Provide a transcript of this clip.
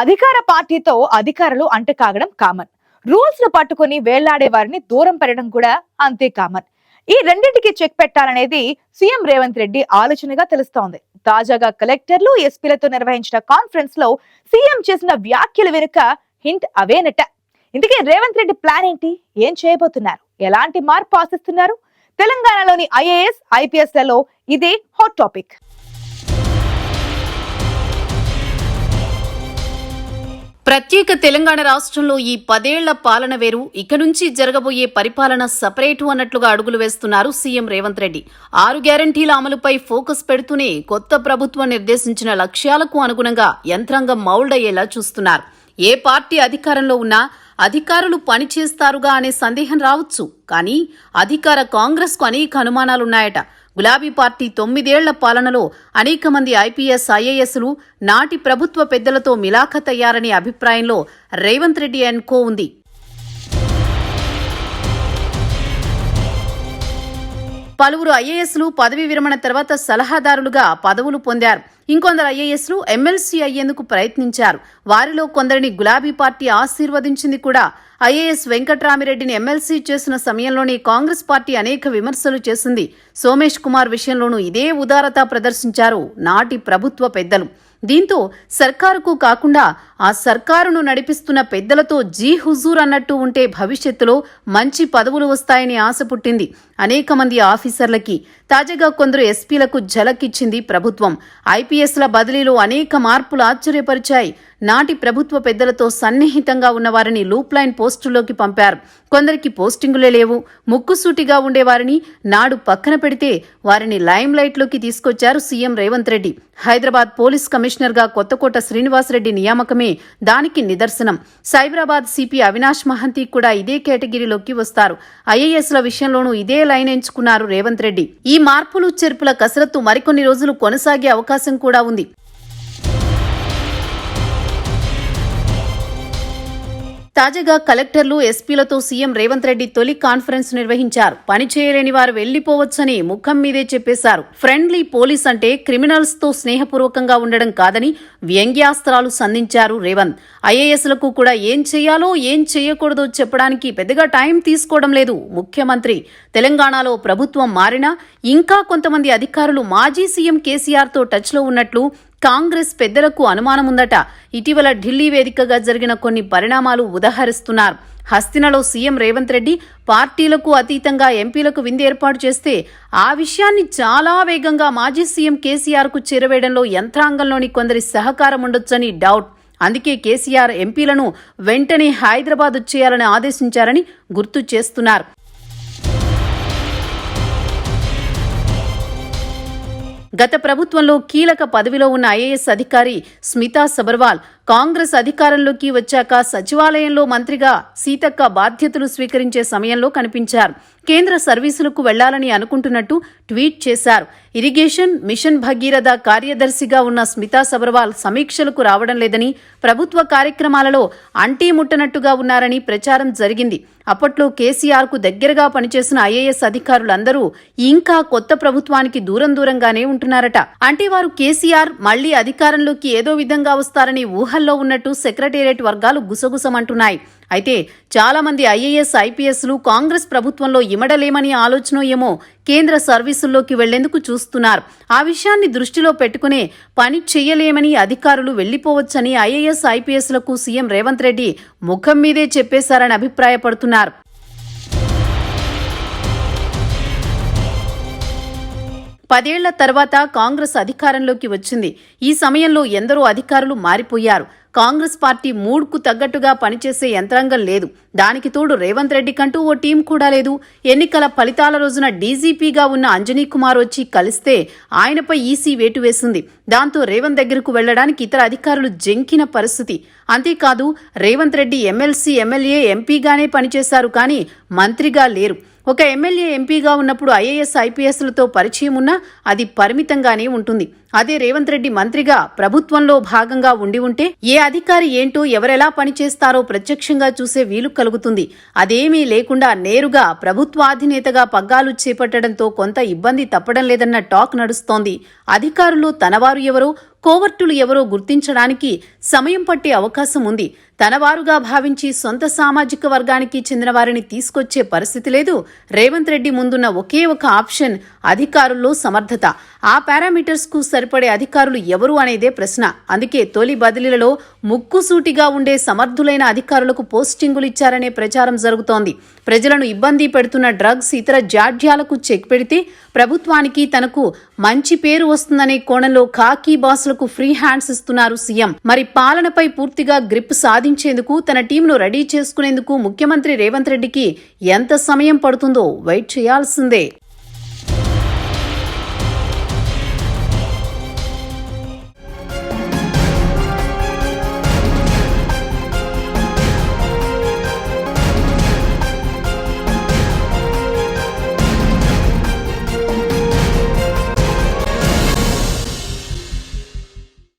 అధికార పార్టీతో అధికారులు అంటకాగడం కామన్ రూల్స్ను పట్టుకుని వేళ్ళాడే వారిని దూరం పెట్టడం కూడా అంతే కామన్ ఈ రెండింటికి చెక్ పెట్టాలనేది సీఎం రేవంత్ రెడ్డి ఆలోచనగా తెలుస్తోంది. తాజాగా కలెక్టర్లు ఎస్పీలతో నిర్వహించిన కాన్ఫరెన్స్లో సీఎం చేసిన వ్యాఖ్యల వెనుక హింట్ అవేనట ఇందుకే రేవంత్ రెడ్డి ప్లాన్ ఏంటి? ఏం చేయబోతున్నారు? ఎలాంటి మార్పు ఆశిస్తున్నారు? తెలంగాణలోని ఐఏఎస్ ఐపీఎస్లలో ఇదే హాట్ టాపిక్ ప్రత్యేక తెలంగాణ రాష్ట్రంలో ఈ పదేళ్ళ పాలన వేరు. ఇక నుంచి జరగబోయే పరిపాలన సపరేటు అన్నట్లుగా అడుగులు వేస్తున్నారు సీఎం రేవంత్ రెడ్డి. ఆరు గ్యారంటీల అమలుపై ఫోకస్ పెడుతూనే కొత్త ప్రభుత్వం నిర్దేశించిన లక్ష్యాలకు అనుగుణంగా యంత్రాంగం మౌల్డ్ అయ్యేలా చూస్తున్నారు. ఏ పార్టీ అధికారంలో ఉన్నా అధికారులు పనిచేస్తారుగా అనే సందేహం రావచ్చు. కానీ అధికార కాంగ్రెస్కు అనేక అనుమానాలున్నాయట. గులాబీ పార్టీ తొమ్మిదేళ్ళ పాలనలో అనేక మంది ఐపీఎస్ ఐఏఎస్లు నాటి ప్రభుత్వ పెద్దలతో మిలాఖతయ్యారనే అభిప్రాయంలో రేవంత్ రెడ్డి అండ్ కో ఉంది. పలువురు ఐఏఎస్లు పదవీ విరమణ తర్వాత సలహాదారులుగా పదవులు పొందారు. ఇంకొందరు ఐఏఎస్లు ఎమ్మెల్సీ అయ్యేందుకు ప్రయత్నించారు. వారిలో కొందరిని గులాబీ పార్టీ ఆశీర్వదించింది కూడా. ఐఏఎస్ వెంకట్రామిరెడ్డిని ఎమ్మెల్సీ చేసిన సమయంలోనే కాంగ్రెస్ పార్టీ అనేక విమర్శలు చేసింది. సోమేష్ కుమార్ విషయంలోనూ ఇదే ఉదారత ప్రదర్శించారు నాటి ప్రభుత్వ పెద్దలు. దీంతో సర్కారుకు కాకుండా ఆ సర్కారును నడిపిస్తున్న పెద్దలతో జీ హుజూర్ అన్నట్టు ఉంటే భవిష్యత్తులో మంచి పదవులు వస్తాయని ఆశ పుట్టింది. అనేక మంది ఆఫీసర్లకి తాజాగా కొందరు ఎస్పీలకు ఝలకిచ్చింది ప్రభుత్వం. ఐపీఎస్ల బదిలీలో అనేక మార్పులు ఆశ్చర్యపరిచాయి. నాటి ప్రభుత్వ పెద్దలతో సన్నిహితంగా ఉన్న వారిని పోస్టుల్లోకి పంపారు. కొందరికి పోస్టింగులే లేవు ముక్కుసూటిగా ఉండేవారిని నాడు పక్కన పెడితే వారిని లైమ్ లైట్లోకి తీసుకొచ్చారు CM Revanth Reddy. Hyderabad police commission కమిషనర్గా కొత్తకోట శ్రీనివాసరెడ్డి నియామకమే దానికి నిదర్శనం. సైబరాబాద్ సిపి అవినాష్ మహంతి కూడా ఇదే కేటగిరీలోకి వస్తారు. ఐఏఎస్ల విషయంలోనూ ఇదే లైన్ ఎంచుకున్నారు రేవంత్ రెడ్డి. ఈ మార్పులు చేర్పుల కసరత్తు మరికొన్ని రోజులు కొనసాగే అవకాశం కూడా ఉంది. తాజాగా కలెక్టర్లు ఎస్పీలతో సీఎం రేవంత్ రెడ్డి తొలి కాన్ఫరెన్స్ నిర్వహించారు. పని చేయలేని వారు వెళ్ళిపోవచ్చని ముఖం మీదే చెప్పేశారు. ఫ్రెండ్లీ పోలీస్ అంటే క్రిమినల్స్తో స్నేహపూర్వకంగా ఉండడం కాదని వ్యంగ్యాస్త్రాలు సంధించారు రేవంత్. ఐఏఎస్లకు కూడా ఏం చేయాలో ఏం చేయకూడదో చెప్పడానికి పెద్దగా టైం తీసుకోవడం లేదు ముఖ్యమంత్రి. తెలంగాణలో ప్రభుత్వం మారినా ఇంకా కొంతమంది అధికారులు మాజీ సీఎం కేసీఆర్తో టచ్లో ఉన్నట్లు కాంగ్రెస్ పెద్దలకు అనుమానముందట. ఇటీవల ఢిల్లీ వేదికగా జరిగిన కొన్ని పరిణామాలు ఉదహరిస్తున్నారు. హస్తినలో సీఎం రేవంత్ రెడ్డి పార్టీలకు అతీతంగా ఎంపీలకు విందు ఏర్పాటు చేస్తే ఆ విషయాన్ని చాలా వేగంగా మాజీ సీఎం కేసీఆర్కు చేరవేయడంలో యంత్రాంగంలోని కొందరి సహకారం ఉండొచ్చని డౌట్. అందుకే కేసీఆర్ ఎంపీలను వెంటనే హైదరాబాద్ వచ్చేయాలని ఆదేశించారని గుర్తు చేస్తున్నారు. గత ప్రభుత్వంలో కీలక పదవిలో ఉన్న ఐఏఎస్ అధికారి స్మితా సబర్వాల్ కాంగ్రెస్ అధికారంలోకి వచ్చాక సచివాలయంలో మంత్రిగా సీతక్క బాధ్యతలు స్వీకరించే సమయంలో కనిపించారు. కేంద్ర సర్వీసులకు వెళ్ళాలని అనుకుంటున్నట్టు ట్వీట్ చేశారు. ఇరిగేషన్ మిషన్ భగీరథ కార్యదర్శిగా ఉన్న స్మితా సబర్వాల్ సమీక్షలకు రావడం లేదని ప్రభుత్వ కార్యక్రమాలలో అంటీ ముట్టనట్టుగా ఉన్నారని ప్రచారం జరిగింది. అప్పట్లో కేసీఆర్కు దగ్గరగా పనిచేసిన ఐఏఎస్ అధికారులందరూ ఇంకా కొత్త ప్రభుత్వానికి దూరం దూరంగానే ఉంటున్నారట. అంటే వారు కేసీఆర్ మళ్ళీ అధికారంలోకి ఏదో విధంగా వస్తారని ఊహ ఊహల్లో ఉన్నట్టు సెక్రటేరియట్ వర్గాలు గుసగుసమంటున్నాయి. అయితే చాలామంది ఐఏఎస్ ఐపీఎస్లు కాంగ్రెస్ ప్రభుత్వంలో ఇమడలేమని ఆలోచన ఏమో కేంద్ర సర్వీసుల్లోకి వెళ్ళేందుకు చూస్తున్నారు. ఆ విషయాన్ని దృష్టిలో పెట్టుకునే పని చెయ్యలేమని అధికారులు వెళ్ళిపోవచ్చని ఐఏఎస్ ఐపీఎస్లకు సీఎం రేవంత్ రెడ్డి ముఖం మీదే చెప్పేశారని అభిప్రాయపడుతున్నారు. పదేళ్ళ తర్వాత కాంగ్రెస్ అధికారంలోకి వచ్చింది. ఈ సమయంలో ఎందరో అధికారులు మారిపోయారు. కాంగ్రెస్ పార్టీ మూడ్కు తగ్గట్టుగా పనిచేసే యంత్రాంగం లేదు. దానికి తోడు రేవంత్ రెడ్డి కంటూ ఓ టీం కూడా లేదు. ఎన్నికల ఫలితాల రోజున డీజీపీగా ఉన్న అంజనీ కుమార్ వచ్చి కలిస్తే ఆయనపై ఈసీ వేటు వేసింది. దాంతో రేవంత్ దగ్గరకు వెళ్ళడానికి ఇతర అధికారులు జంకిన పరిస్థితి. అంతేకాదు రేవంత్ రెడ్డి ఎమ్మెల్సీ ఎమ్మెల్యే ఎంపీగానే పనిచేశారు కానీ మంత్రిగా లేరు. ఒక ఎమ్మెల్యే ఎంపీగా ఉన్నప్పుడు ఐఏఎస్ ఐపీఎస్లతో పరిచయం ఉన్నా అది పరిమితంగానే ఉంటుంది. అదే రేవంత్ రెడ్డి మంత్రిగా ప్రభుత్వంలో భాగంగా ఉండి ఉంటే ఏ అధికారి ఏంటో ఎవరెలా పనిచేస్తారో ప్రత్యక్షంగా చూసే వీలు కలుగుతుంది. అదేమీ లేకుండా నేరుగా ప్రభుత్వాధినేతగా పగ్గాలు చేపట్టడంతో కొంత ఇబ్బంది తప్పడం లేదన్న టాక్ నడుస్తోంది. అధికారులు తనవారు ఎవరో కోవర్టులు ఎవరో గుర్తించడానికి సమయం పట్టే అవకాశం ఉంది. తనవారుగా భావించి సొంత సామాజిక వర్గానికి చెందిన వారిని తీసుకొచ్చే పరిస్థితి లేదు. రేవంత్ రెడ్డి ముందున్న ఒకే ఒక ఆప్షన్ అధికారుల్లో సమర్థత. ఆ పారామీటర్స్కు సరిపడే అధికారులు ఎవరు అనేదే ప్రశ్న. అందుకే తొలి బదిలీలలో ముక్కుసూటిగా ఉండే సమర్థులైన అధికారులకు పోస్టింగులు ఇచ్చారనే ప్రచారం జరుగుతోంది. ప్రజలను ఇబ్బంది పెడుతున్న డ్రగ్స్ ఇతర జాడ్యాలకు చెక్ పెడితే ప్రభుత్వానికి తనకు మంచి పేరు వస్తుందనే కోణంలో ఖాకీ బాసులకు ఫ్రీ హ్యాండ్స్ ఇస్తున్నారు సీఎం. మరి పాలనపై పూర్తిగా గ్రిప్ సాధించేందుకు తన టీంను రెడీ చేసుకునేందుకు ముఖ్యమంత్రి రేవంత్ రెడ్డికి ఎంత సమయం పడుతుందో వెయిట్ చేయాల్సిందే.